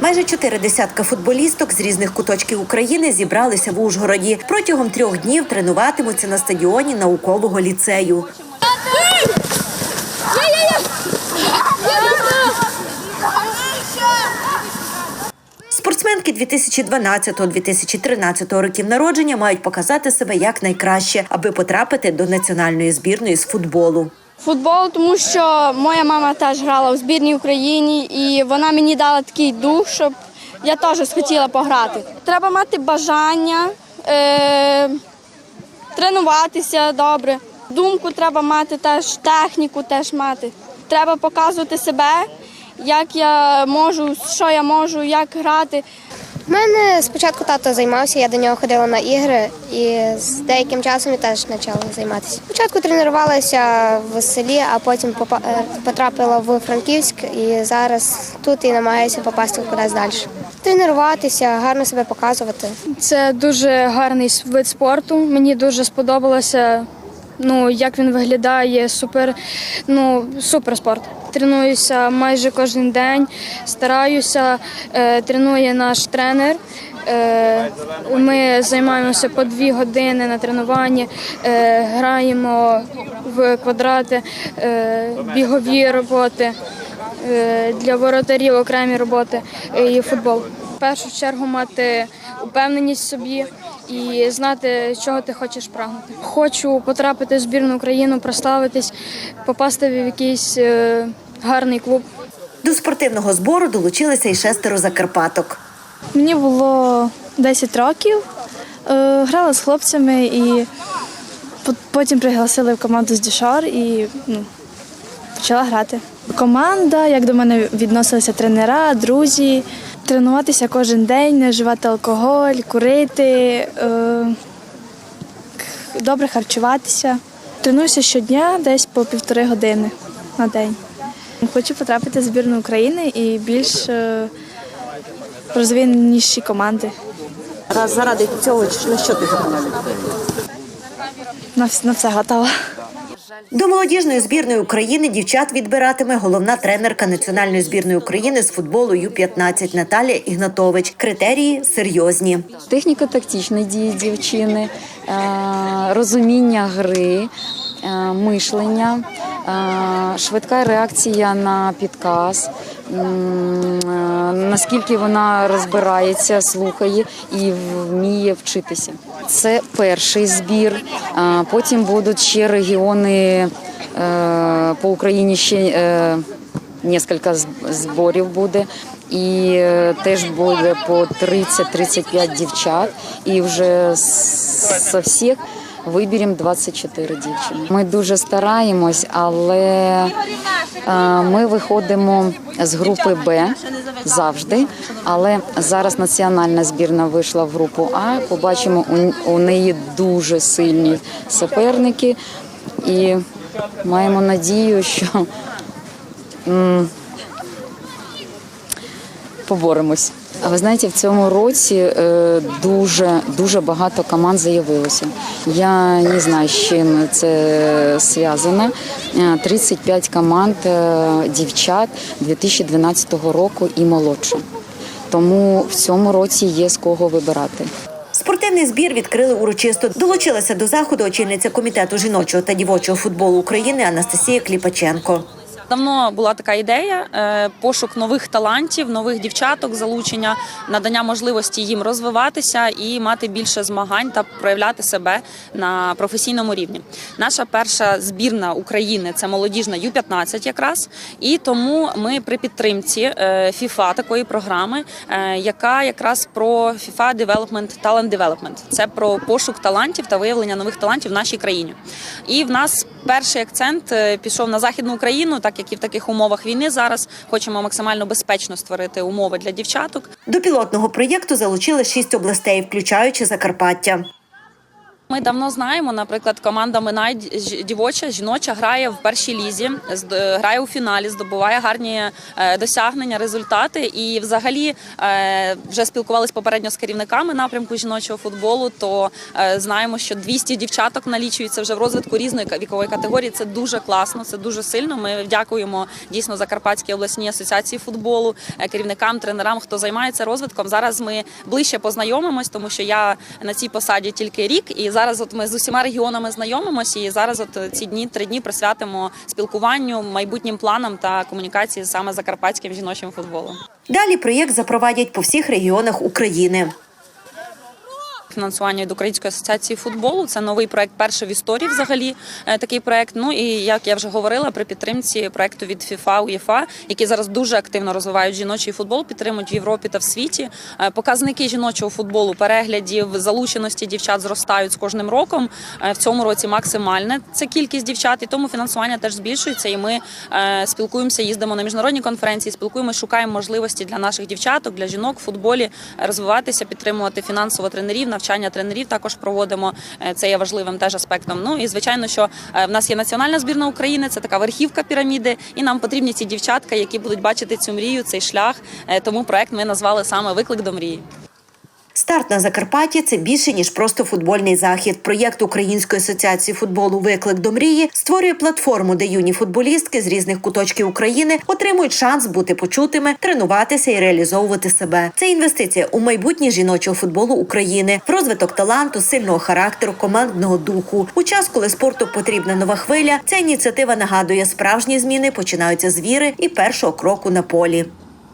Майже чотири десятка футболісток з різних куточків України зібралися в Ужгороді. Протягом трьох днів тренуватимуться на стадіоні наукового ліцею. Спортсменки 2012-2013 років народження мають показати себе як найкраще, аби потрапити до національної збірної з футболу. Футбол, тому що моя мама теж грала у збірній Україні, і вона мені дала такий дух, щоб я теж схотіла пограти. Треба мати бажання, е, тренуватися добре. Думку треба мати теж, техніку теж мати. Треба показувати себе, як я можу, що я можу, як грати. У мене спочатку тато займався, я до нього ходила на ігри і з деяким часом я теж почала займатися. Спочатку тренувалася в селі, а потім е, потрапила в Франківськ і зараз тут і намагаюся попасти кудись далі. Тренуватися, гарно себе показувати. Це дуже гарний вид спорту. Мені дуже сподобалося. Ну, як він виглядає, супер, ну, супер спорт. Тренуюся майже кожен день, стараюся, е, тренує наш тренер. Е, ми займаємося по дві години на тренуванні, е, граємо в квадрати, бігові роботи, для воротарів окремі роботи і футбол. В першу чергу мати упевненість в собі і знати, чого ти хочеш прагнути. Хочу потрапити в збірну Україну, прославитись, попасти в якийсь гарний клуб. До спортивного збору долучилися й шестеро закарпаток. Мені було 10 років. Е, Грала з хлопцями і потім пригласили в команду з Дішар і ну, почала грати. Команда, як до мене відносилися тренера, друзі, тренуватися кожен день, не вживати алкоголь, курити, е, добре харчуватися. Тренуюся щодня десь по півтори години на день. Хочу потрапити в збірну України і більш е, розвиненіші команди. Раз заради цього на що ти готова? На, на все готова. До молодіжної збірної України дівчат відбиратиме головна тренерка національної збірної України з футболу Ю-15 Наталія Ігнатович. Критерії серйозні. Техніко-тактичні дії дівчини, е, розуміння гри, е, мишлення, швидка реакція на підказ, е, наскільки вона розбирається, слухає і вміє вчитися. Це перший збір. Потім будуть ще регіони е, по Україні ще. е, Несколько зборів буде, і теж буде по 30-35 дівчат, і вже з всіх виберемо 24 дівчини. Ми дуже стараємось, але е, ми виходимо з групи Б завжди. Але зараз національна збірна вийшла в групу А. Побачимо, у неї дуже сильні суперники, і маємо надію, що поборемось. А ви знаєте, в цьому році е, дуже дуже багато команд заявилося. Я не знаю, з чим це зв'язано. Е, 35 команд е, дівчат 2012 року і молодше. Тому в цьому році є з кого вибирати. Спортивний збір відкрили урочисто. Долучилася до заходу очільниця комітету жіночого та дівочого футболу України Анастасія Кліпаченко. Давно була така ідея: е, пошук нових талантів, нових дівчаток, залучення, надання можливості їм розвиватися і мати більше змагань та проявляти себе на професійному рівні. Наша перша збірна України це молодіжна Ю-15 якраз. І тому ми при підтримці е, FIFA такої програми, е, яка якраз про FIFA Development Talent Development. Це про пошук талантів та виявлення нових талантів в нашій країні. І в нас перший акцент е, пішов на західну Україну, так як і в таких умовах війни зараз хочемо максимально безпечно створити умови для дівчаток. До пілотного проєкту залучили шість областей, включаючи Закарпаття. Ми давно знаємо, наприклад, команда Минай дівоча, жіноча грає в першій лізі, грає у фіналі, здобуває гарні е, досягнення, результати. І взагалі е, вже спілкувалися попередньо з керівниками напрямку жіночого футболу. То е, знаємо, що 200 дівчаток налічується вже в розвитку різної вікової категорії. Це дуже класно, це дуже сильно. Ми дякуємо дійсно Закарпатській обласній асоціації футболу, керівникам, тренерам, хто займається розвитком. Зараз ми ближче познайомимось, тому що я на цій посаді тільки рік, і зараз от ми з усіма регіонами знайомимося. І зараз, от ці дні, три дні присвятимо спілкуванню, майбутнім планам та комунікації саме закарпатським жіночим футболом. Далі проєкт запровадять по всіх регіонах України. Фінансування від Української асоціації футболу. Це новий проект, перший в історії взагалі е, такий проект. Ну і як я вже говорила, при підтримці проекту від FIFA, УЄФА, які зараз дуже активно розвивають жіночий футбол, підтримують в Європі та в світі. Е, Показники жіночого футболу, переглядів, залученості дівчат зростають з кожним роком. Е, В цьому році максимальна це кількість дівчат, і тому фінансування теж збільшується. І ми спілкуємося, їздимо на міжнародні конференції, спілкуємося, шукаємо можливості для наших дівчаток, для жінок в футболі розвиватися, підтримувати фінансово тренерів, навчання тренерів також проводимо. Е, Це є важливим теж аспектом. Ну і звичайно, що е, в нас є національна збірна України, це така верхівка піраміди, і нам потрібні ці дівчатка, які будуть бачити цю мрію, цей шлях. Е, Тому проект ми назвали саме Виклик до мрії. Старт на Закарпатті це більше ніж просто футбольний захід. Проєкт Української асоціації футболу Виклик до мрії створює платформу, де юні футболістки з різних куточків України отримують шанс бути почутими, тренуватися і реалізовувати себе. Це інвестиція у майбутнє жіночого футболу України, в розвиток таланту, сильного характеру, командного духу. У час, коли спорту потрібна нова хвиля, ця ініціатива нагадує, справжні зміни починаються з віри і першого кроку на полі.